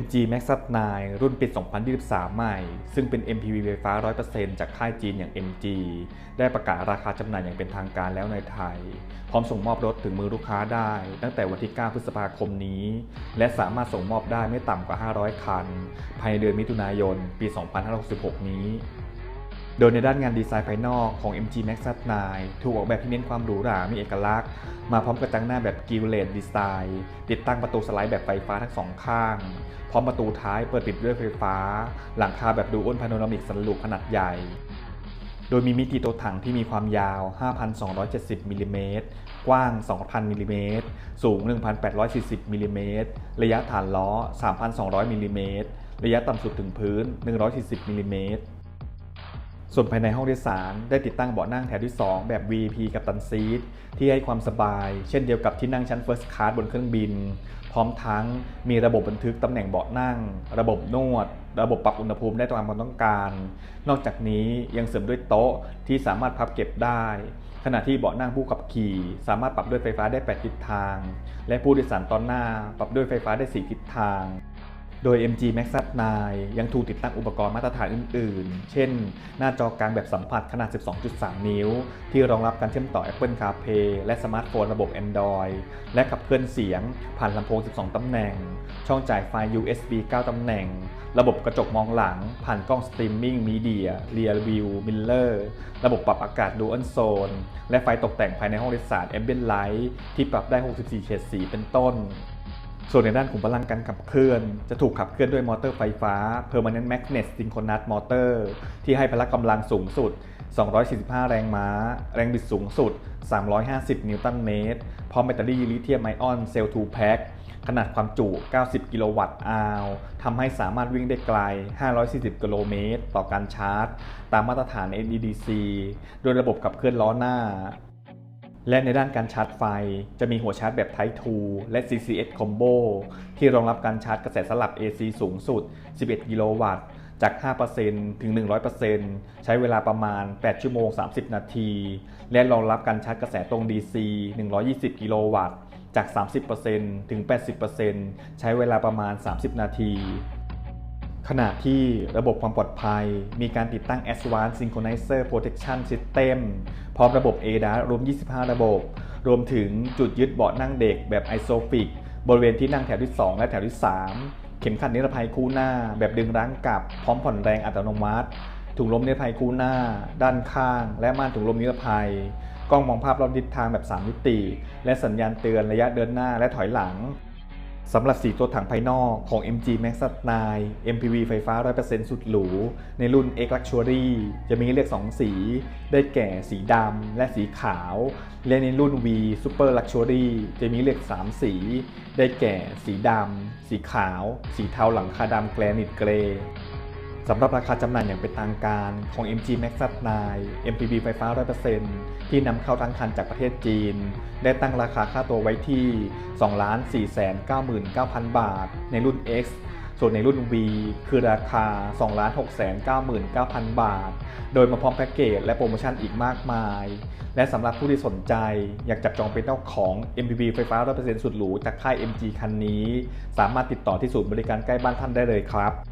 MG Max 9รุ่นปี 2023 ใหม่ ซึ่งเป็น MPV ไฟฟ้า 100%จากค่ายจีนอย่าง MG ได้ประกาศราคาจำหน่ายอย่างเป็นทางการแล้วในไทย พร้อมส่งมอบรถถึงมือลูกค้าได้ ตั้งแต่วันที่ 9 พฤษภาคมนี้ และสามารถส่งมอบได้ไม่ต่ำกว่า 500 คัน ภายในเดือนมิถุนายน ปี 2566 นี้ โดยในด้านงานดีไซน์ภายนอกของ MG Max 9ถูกออกแบบที่เน้นความหรูหรา มีเอกลักษณ์ มาพร้อมกระจังหน้าแบบกิลเลดดีไซน์ ติดตั้งประตูสไลด์แบบไฟฟ้าทั้งสองข้าง พร้อมประตูท้ายเปิดปิดด้วยไฟฟ้า หลังคาแบบดูอ้นพาโนรามิกสันลูปขนาดใหญ่ โดยมีมิติตัวถังที่มีความยาว 5,270มิลลิเมตร กว้าง 2,000มิลลิเมตร สูง 1,840มิลลิเมตร ระยะฐานล้อ 3,200มิลลิเมตร ระยะต่ำสุดถึงพื้น 140มิลลิเมตร ส่วนภายในห้องโดยสารได้ติดตั้งเบาะนั่งแถวที่ 2 แบบ VIP กับตันซีทที่ให้ความสบาย เช่นเดียวกับที่นั่งชั้น First Class บนเครื่องบิน พร้อมทั้งมีระบบบันทึกตำแหน่งเบาะนั่ง ระบบนวด ระบบปรับอุณหภูมิได้ตามความต้องการ นอกจากนี้ยังเสริมด้วยโต๊ะที่สามารถพับเก็บได้ ขณะที่เบาะนั่งผู้ขับขี่ สามารถปรับด้วยไฟฟ้าได้ 8 ทิศทาง และผู้โดยสารตอนหน้า ปรับด้วยไฟฟ้าได้ 4 ทิศทาง โดย MG Max 9ยังถูกติดตั้งอุปกรณ์มาตรฐานอื่นๆ เช่น หน้าจอกลางแบบสัมผัสขนาด 12.3 นิ้ว ที่รองรับการเชื่อมต่อ Apple CarPlay และสมาร์ทโฟนระบบ Android และขับเคลื่อนเสียง ผ่านลำโพง 12 ตำแหน่ง ช่องจ่ายไฟ USB 9 ตำแหน่ง ระบบกระจกมองหลัง ผ่านกล้องสตรีมมิ่งมีเดีย Rear View Mirror ระบบปรับอากาศ Dual Zone และไฟตกแต่งภายในห้องโดยสาร Ambient Light ที่ปรับได้ 64 เฉดสีเป็นต้น ส่วนในด้านขุมพลังการขับเคลื่อน จะถูกขับเคลื่อนด้วยมอเตอร์ไฟฟ้า Permanent Magnet Synchronous Motor ที่ให้พละกำลังสูงสุด 245 แรงม้า แรงบิดสูงสุด 350 นิวตันเมตร พร้อมแบตเตอรี่ลิเธียมไอออนเซลล์2แพ็คขนาดความจุ 90 กิโลวัตต์อาวทำให้สามารถวิ่งได้ไกล 540 กิโลเมตร ต่อการชาร์จ ตามมาตรฐาน NEDC โดยระบบขับเคลื่อนล้อหน้า และในด้านการชาร์จไฟ จะมีหัวชาร์จแบบ Type 2 และ CCS Combo ที่รองรับการชาร์จกระแสสลับ AC สูงสุด 11 กิโลวัตต์ จาก 5%ถึง 100%ใช้เวลาประมาณ 8 ชั่วโมง 30 นาที และรองรับการชาร์จกระแสตรง DC 120 กิโลวัตต์ จาก 30%ถึง 80%ใช้เวลาประมาณ 30 นาที ขณะที่ระบบความปลอดภัย มีการติดตั้ง Advanced Synchronizer Protection System พร้อมระบบ ADAS รวม 25 ระบบ รวมถึงจุดยึดเบาะนั่งเด็กแบบ Isofix บริเวณที่นั่งแถวที่ 2 และแถวที่ 3 เข็มขัดนิรภัยคู่หน้า แบบดึงรั้งกลับ พร้อมผ่อนแรงอัตโนมัติ ถุงลมนิรภัยคู่หน้า ด้านข้าง และม่านถุงลมนิรภัย กล้องมองภาพรอบทิศทางแบบ 3 มิติ และสัญญาณเตือนระยะเดินหน้าและถอยหลัง สำหรับสีตัวถังภายนอกของ MG Max 9 MPV ไฟฟ้า 100%สุดหรู ในรุ่น X Luxury จะมีให้เลือก 2 สี ได้แก่สีดำและสีขาว และในรุ่น V Super Luxury จะมีเลือก 3 สี ได้แก่สีดำ สีขาว สีเทาหลังคาดำแกรนิตเกรย์ สำหรับราคาจำหน่ายอย่างเป็นทางการของ MG Max 9 MPV ไฟฟ้า 100%ที่นำเข้าทั้งคันจากประเทศจีน ได้ตั้งราคาค่าตัวไว้ที่ 2,499,000 บาท ในรุ่น X ส่วนในรุ่น V คือราคา 2,699,000 บาท โดยมาพร้อมแพ็กเกจและโปรโมชั่นอีกมากมาย และสำหรับผู้ที่สนใจอยากจับจองเป็นเจ้าของ MPV ไฟฟ้า 100%สุดหรูจากค่าย MG คันนี้ สามารถติดต่อที่ศูนย์บริการใกล้บ้านท่านได้เลยครับ